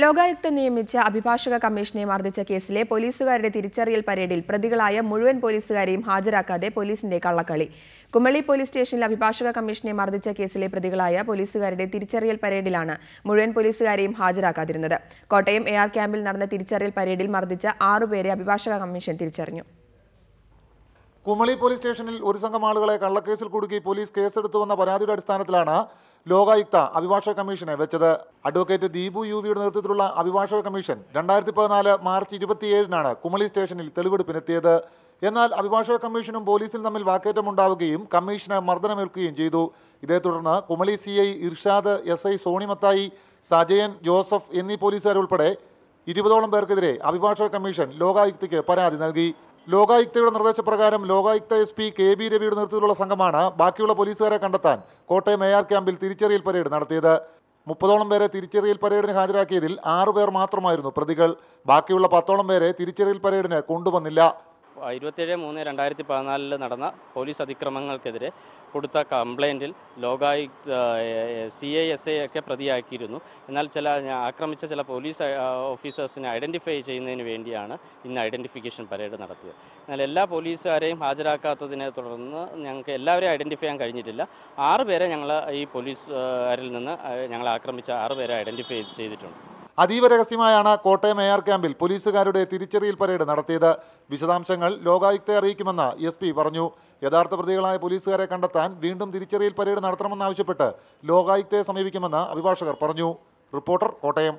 ലോകായുക്ത നിയമിച്ച അഭിഭാഷക കമ്മീഷനെ മർദ്ദിച്ച കേസിലെ പോലീസുകാരുടെ തിരിച്ചറിയൽ പരേഡിൽ പ്രതികളായ മുഴുവൻ പോലീസുകാരെയും ഹാജരാക്കാതെ പോലീസിന്റെ കള്ളക്കളി. കുമളി പോലീസ് സ്റ്റേഷനിൽ അഭിഭാഷക കമ്മീഷനെ മർദ്ദിച്ച കേസിലെ പ്രതികളായ പോലീസുകാരുടെ തിരിച്ചറിയൽ പരേഡിലാണ് മുഴുവൻ പോലീസുകാരെയും ഹാജരാക്കാതിരുന്നത്. കോട്ടയം എ ആർ ക്യാമ്പിൽ നടന്ന തിരിച്ചറിയൽ പരേഡിൽ മർദ്ദിച്ച ആറുപേരെ അഭിഭാഷക കമ്മീഷൻ തിരിച്ചറിഞ്ഞു. കുമളി പോലീസ് സ്റ്റേഷനിൽ ഒരു സംഘം ആളുകളെ കള്ളക്കേസിൽ കുടുക്കി പോലീസ് കേസെടുത്തുവെന്ന പരാതിയുടെ അടിസ്ഥാനത്തിലാണ് ലോകായുക്ത അഭിഭാഷക കമ്മീഷനെ വെച്ചത് അഡ്വക്കേറ്റ് ദീപു യു വിയുടെ നേതൃത്വത്തിലുള്ള അഭിഭാഷക കമ്മീഷൻ. രണ്ടായിരത്തി പതിനാല് മാർച്ച് ഇരുപത്തിയേഴിനാണ് കുമളി സ്റ്റേഷനിൽ തെളിവെടുപ്പിനെത്തിയത്. എന്നാൽ അഭിഭാഷക കമ്മീഷനും പോലീസും തമ്മിൽ വാക്കേറ്റമുണ്ടാവുകയും കമ്മീഷന് മർദ്ദനമേൽക്കുകയും ചെയ്തു. ഇതേ തുടർന്ന് Kumily C I Irshad S I Sonimathai Sajayan Joseph എന്നീ പോലീസുകാരുൾപ്പെടെ ഇരുപതോളം പേർക്കെതിരെ അഭിഭാഷക കമ്മീഷൻ ലോകായുക്തയ്ക്ക് പരാതി നൽകി. ലോകായുക്തയുടെ നിർദ്ദേശപ്രകാരം Lokayukta S P K B രവിയുടെ നേതൃത്വത്തിലുള്ള സംഘമാണ് ബാക്കിയുള്ള പോലീസുകാരെ കണ്ടെത്താൻ കോട്ടയം എ ആർ ക്യാമ്പിൽ തിരിച്ചറിയൽ പരേഡ് നടത്തിയത്. മുപ്പതോളം പേരെ തിരിച്ചറിയൽ പരേഡിന് ഹാജരാക്കിയതിൽ ആറുപേർ മാത്രമായിരുന്നു പ്രതികൾ. ബാക്കിയുള്ള പത്തോളം പേരെ തിരിച്ചറിയൽ പരേഡിന് കൊണ്ടുവന്നില്ല. ഇരുപത്തേഴ് മൂന്ന് രണ്ടായിരത്തി പതിനാലിൽ നടന്ന പോലീസ് അതിക്രമങ്ങൾക്കെതിരെ കൊടുത്ത കംപ്ലൈന്റിൽ Lokayukta C I S I ഒക്കെ പ്രതിയാക്കിയിരുന്നു. എന്നാൽ ചില ആക്രമിച്ച ചില പോലീസ് ഓഫീസേഴ്സിനെ ഐഡന്റിഫൈ ചെയ്യുന്നതിന് വേണ്ടിയാണ് ഇന്ന് ഐഡന്റിഫിക്കേഷൻ പരേഡ് നടത്തിയത്. എന്നാൽ എല്ലാ പോലീസുകാരെയും ഹാജരാക്കാത്തതിനെ തുടർന്ന് ഞങ്ങൾക്ക് എല്ലാവരെയും ഐഡന്റിഫൈ ചെയ്യാൻ കഴിഞ്ഞിട്ടില്ല. ആറ് പേരെ ഞങ്ങൾ ഈ പോലീസുകാരിൽ നിന്ന് ഞങ്ങൾ ആക്രമിച്ച ആറ് പേരെ ഐഡന്റിഫൈ ചെയ്തിട്ടുണ്ട്. അതീവ രഹസ്യമായാണ് കോട്ടയം എ ആർ ക്യാമ്പിൽ പോലീസുകാരുടെ തിരിച്ചറിയൽ പരേഡ് നടത്തിയത്. വിശദാംശങ്ങൾ ലോകായുക്തയെ അറിയിക്കുമെന്ന് എസ് പറഞ്ഞു. യഥാർത്ഥ പ്രതികളായ പോലീസുകാരെ കണ്ടെത്താൻ വീണ്ടും തിരിച്ചറിയൽ പരേഡ് നടത്തണമെന്നാവശ്യപ്പെട്ട് ലോകായുക്തയെ സമീപിക്കുമെന്ന് അഭിഭാഷകർ പറഞ്ഞു. റിപ്പോർട്ടർ കോട്ടയം.